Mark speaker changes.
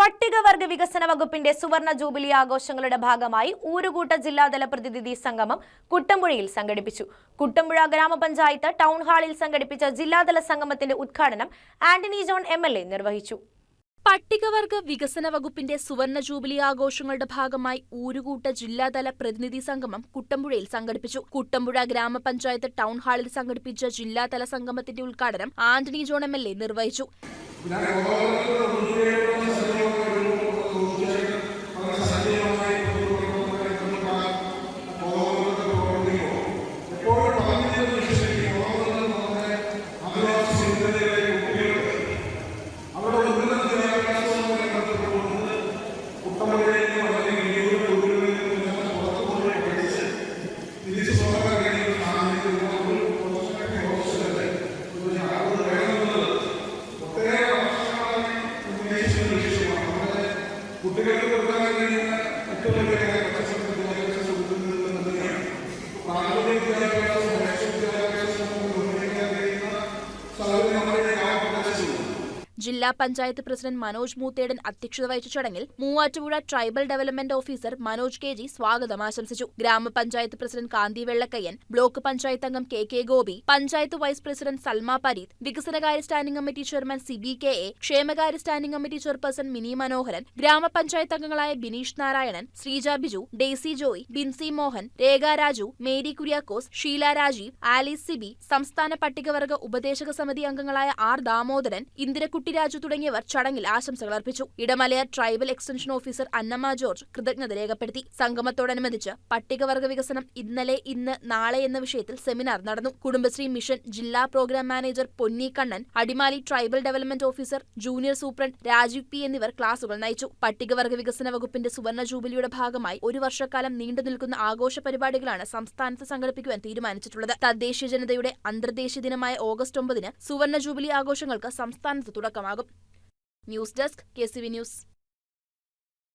Speaker 1: പട്ടികവർഗ വികസന വകുപ്പിന്റെ സുവർണ ജൂബിലി ആഘോഷങ്ങളുടെ ഭാഗമായി ഊരുകൂട്ട ജില്ലാതല പ്രതിനിധി സംഗമം കുട്ടമ്പുഴയിൽ സംഘടിപ്പിച്ചു. കുട്ടമ്പുഴ ഗ്രാമപഞ്ചായത്ത് ടൗൺ ഹാളിൽ സംഘടിപ്പിച്ച ജില്ലാതല സംഗമത്തിന്റെ ഉദ്ഘാടനം ആന്റണി ജോൺ എം നിർവഹിച്ചു.
Speaker 2: പട്ടികവർഗ വികസന വകുപ്പിന്റെ സുവർണ ജൂബിലി ആഘോഷങ്ങളുടെ ഭാഗമായി ഊരുകൂട്ട ജില്ലാതല പ്രതിനിധി സംഗമം കുട്ടമ്പുഴയിൽ സംഘടിപ്പിച്ചു. കുട്ടമ്പുഴ ഗ്രാമപഞ്ചായത്ത് ടൗൺ ഹാളിൽ സംഘടിപ്പിച്ച ജില്ലാതല സംഗമത്തിന്റെ ഉദ്ഘാടനം ആന്റണി ജോൺ എം നിർവഹിച്ചു.
Speaker 3: കുട്ടികൾക്ക് കൊടുക്കാൻ കഴിയുന്ന ഏറ്റവും
Speaker 2: ജില്ലാ പഞ്ചായത്ത് പ്രസിഡന്റ് മനോജ് മൂത്തേടൻ അധ്യക്ഷത വഹിച്ച ചടങ്ങിൽ Muvattupuzha tribal development officer Manoj K G സ്വാഗതം ആശംസിച്ചു. ഗ്രാമപഞ്ചായത്ത് പ്രസിഡന്റ് കാന്തി വെള്ളക്കയ്യൻ ബ്ലോക്ക് പഞ്ചായത്ത് അംഗം K K Gopi panchayat vice president Salma Pareeth വികസനകാര്യ standing committee chairman C B K A ക്ഷേമകാര്യ standing committee chairperson Mini Manoharan grama panchayat അംഗങ്ങളായ ബിനീഷ് നാരായണൻ ശ്രീജ ബിജു ഡെയ്സി ജോയ് ബിൻസി മോഹൻ രേഖ രാജു മേരി കുര്യാക്കോസ് ഷീല രാജീവ് ആലീസ് സിബി സംസ്ഥാന പട്ടികവർഗ ഉപദേശക സമിതി അംഗങ്ങളായ ആർ ദാമോദരൻ ഇന്ദിരക്കുട്ടി രാജു തുടങ്ങിയവർ ചടങ്ങിൽ ആശംസകൾ അർപ്പിച്ചു. Idamalayar tribal extension officer Annamma George കൃതജ്ഞത രേഖപ്പെടുത്തി. സംഗമത്തോടനുബന്ധിച്ച് പട്ടികവർഗ വികസനം ഇന്നലെ ഇന്ന് നാളെ എന്ന വിഷയത്തിൽ സെമിനാർ നടന്നു. കുടുംബശ്രീ മിഷൻ ജില്ലാ programme manager Ponni Kannan Adimali tribal development officer junior superintendent Rajeev P എന്നിവർ ക്ലാസുകൾ നയിച്ചു. പട്ടികവർഗ വികസന വകുപ്പിന്റെ സുവർണ ജൂബിലിയുടെ ഭാഗമായി ഒരു വർഷക്കാലം നീണ്ടു നിൽക്കുന്ന ആഘോഷ പരിപാടികളാണ് സംസ്ഥാനത്ത് സംഘടിപ്പിക്കുവാൻ തീരുമാനിച്ചിട്ടുള്ളത്. തദ്ദേശീയ ജനതയുടെ അന്തർദേശീയ ദിനമായ ഓഗസ്റ്റ് ഒമ്പതിന് സുവർണ ജൂബിലി ആഘോഷങ്ങൾക്ക് സംസ്ഥാനത്ത് തുടക്കമാകും ന്യൂസ് ഡെസ്ക് കെ ന്യൂസ്.